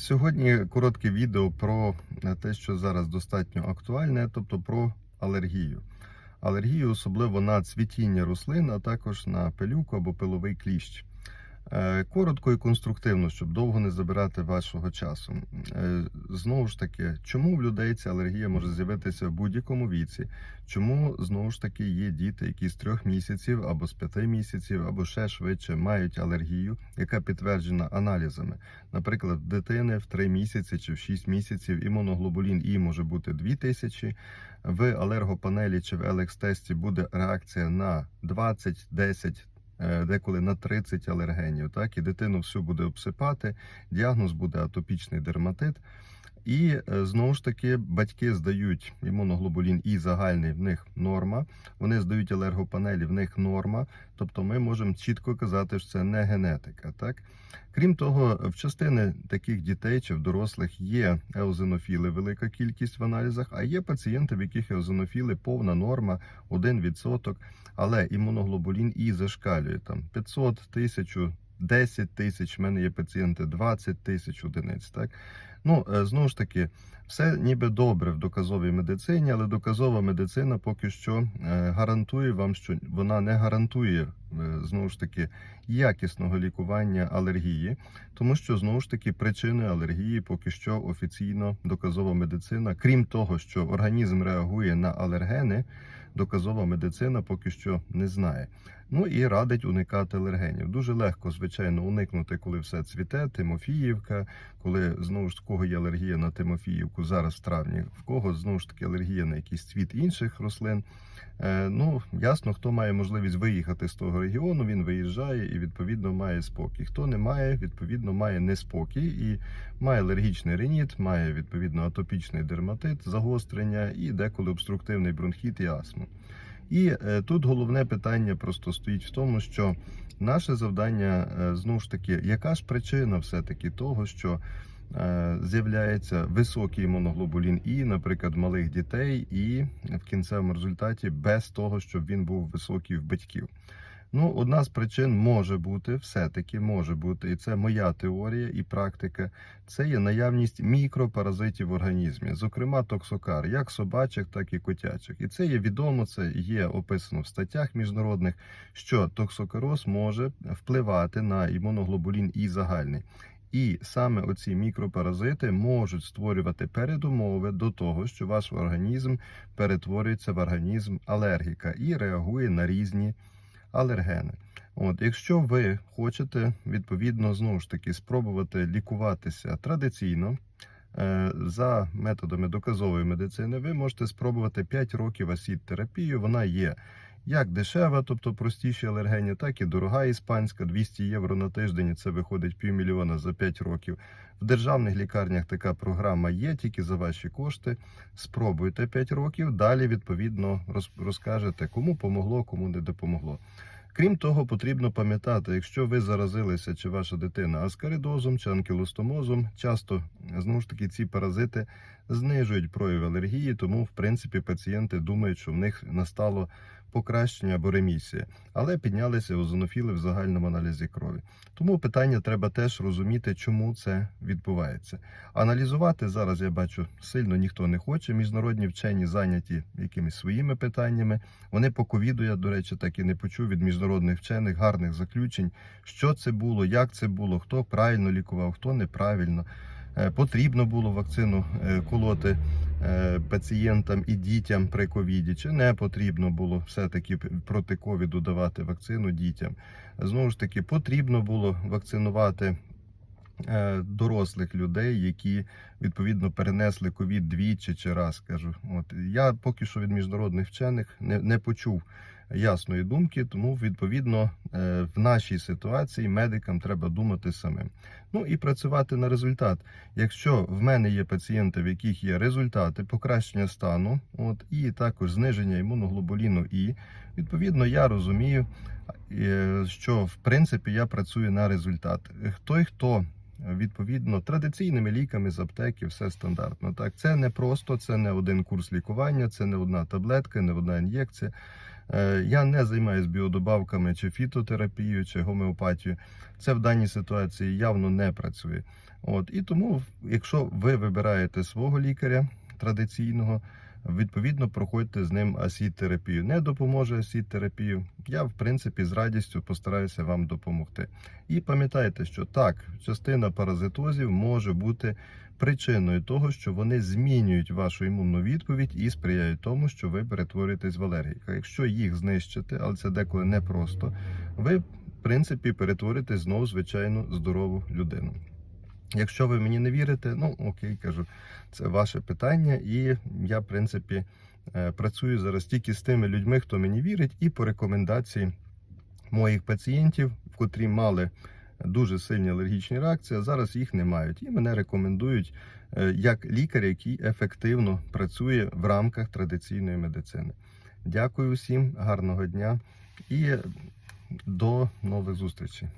Сьогодні коротке відео про те, що зараз достатньо актуальне, тобто про алергію. Алергію, особливо на цвітіння рослин, а також на пилюку або пиловий кліщ. Е, Коротко і конструктивно, щоб довго не забирати вашого часу. Е, Знову ж таки, чому в людей ця алергія може з'явитися в будь-якому віці? Чому знову ж таки є діти, які з трьох місяців або з п'яти місяців, або ще швидше мають алергію, яка підтверджена аналізами? Наприклад, в дитини в 3 місяці чи в 6 місяців імуноглобулін І може бути 2000, в алергопанелі чи в елекс-тесті буде реакція на 20, 10, е, деколи на 30 алергенів. Так, і дитину всю буде обсипати. Діагноз буде атопічний дерматит. І е, знову ж таки батьки здають імуноглобулін І загальний, в них норма. Вони здають алергопанелі, в них норма. Тобто ми можемо чітко казати, що це не генетика. Так? Крім того, в частини таких дітей чи в дорослих є еозинофіли, велика кількість в аналізах, а є пацієнти, в яких еозинофіли повна норма, 1%, але імуноглобулін І зашкалює там 500, 1000, 10 тисяч. В мене є пацієнти 20 тисяч одиниць. Так? Ну, е, знову ж таки, все ніби добре в доказовій медицині, але доказова медицина поки що е, гарантує вам, що вона не гарантує е, знову ж таки якісного лікування алергії, тому що знову ж таки причиною алергії поки що офіційно доказова медицина, крім того, що організм реагує на алергени, доказова медицина поки що не знає. Ну і радить уникати алергенів. Дуже легко, звичайно, уникнути, коли все цвіте, Тимофіївка, коли знову ж кого є алергія на Тимофіївку зараз в травні, в кого знову ж таки алергія на якийсь цвіт інших рослин. Е, ну, ясно, хто має можливість виїхати з того регіону, він виїжджає і відповідно має спокій. Хто не має, відповідно має неспокій і має алергічний реніт, має відповідно атопічний дерматит, загострення і деколи обструктивний бронхіт і астму. І е, тут головне питання просто стоїть в тому, що наше завдання е, знову ж таки, яка ж причина все-таки того, що е, з'являється високий моноглобулін І, наприклад, малих дітей, і в кінцевому результаті без того, щоб він був високий в батьків. Ну, одна з причин може бути, все-таки може бути, і це моя теорія і практика. Це є наявність мікропаразитів в організмі, зокрема токсокар, як собачих, так і котячих. І це є відомо, це є описано в статтях міжнародних, що токсокароз може впливати на імуноглобулін І загальний. І саме оці мікропаразити можуть створювати передумови до того, що ваш організм перетворюється в організм алергіка і реагує на різні алергени. От, якщо ви хочете відповідно знову ж таки спробувати лікуватися традиційно е, за методами доказової медицини, ви можете спробувати 5 років асід-терапію. Вона є як дешева, тобто простіші алергені, так і дорога іспанська, 200 євро на тиждень. Це виходить півмільйона за 5 років. В державних лікарнях така програма є тільки за ваші кошти. Спробуйте 5 років. Далі відповідно розкажете, кому помогло, кому не допомогло. Крім того, потрібно пам'ятати, якщо ви заразилися чи ваша дитина аскаридозом чи анкілостомозом, часто знову ж таки ці паразити знижують прояв алергії, тому в принципі пацієнти думають, що в них настало покращення або ремісія, але піднялися озонофіли в загальному аналізі крові. Тому питання треба теж розуміти, чому це відбувається. Аналізувати зараз я бачу сильно ніхто не хоче. Міжнародні вчені зайняті якимись своїми питаннями. Вони по ковіду, я до речі, так і не почув від міжнародних вчених гарних заключень, що це було, як це було, хто правильно лікував, хто неправильно. Е, Потрібно було вакцину е, колоти пацієнтам і дітям при ковіді, чи не потрібно було все-таки проти ковіду давати вакцину дітям. Знову ж таки, потрібно було вакцинувати е, дорослих людей, які відповідно перенесли ковід двічі чи раз. Кажу, от я поки що від міжнародних вчених не, не почув ясної думки, тому відповідно е, в нашій ситуації медикам треба думати самим. Ну і працювати на результат. Якщо в мене є пацієнти, в яких є результати покращення стану, от і також зниження імуноглобуліну, і відповідно я розумію, е, що в принципі я працюю на результат. Той, хто відповідно традиційними ліками з аптеки, все стандартно. Так, це не просто, це не один курс лікування, це не одна таблетка, не одна ін'єкція. Е, Я не займаюся біодобавками чи фітотерапією, чи гомеопатією. Це в даній ситуації явно не працює. От і тому, якщо ви вибираєте свого лікаря традиційного, відповідно проходьте з ним асід-терапію. Не допоможе асід-терапію. Я, в принципі, з радістю постараюся вам допомогти. І пам'ятайте, що так, частина паразитозів може бути причиною того, що вони змінюють вашу імунну відповідь і сприяють тому, що ви перетворюєтесь в алергіка. Якщо їх знищити, але це деколи непросто, ви, в принципі, перетворитесь знову звичайну здорову людину. Якщо ви мені не вірите, ну окей, кажу, це ваше питання, і я, в принципі, е, працюю зараз тільки з тими людьми, хто мені вірить, і по рекомендації моїх пацієнтів, котрі мали дуже сильні алергічні реакції, а зараз їх не мають. І мене рекомендують е, як лікар, який ефективно працює в рамках традиційної медицини. Дякую всім, гарного дня і до нових зустрічей.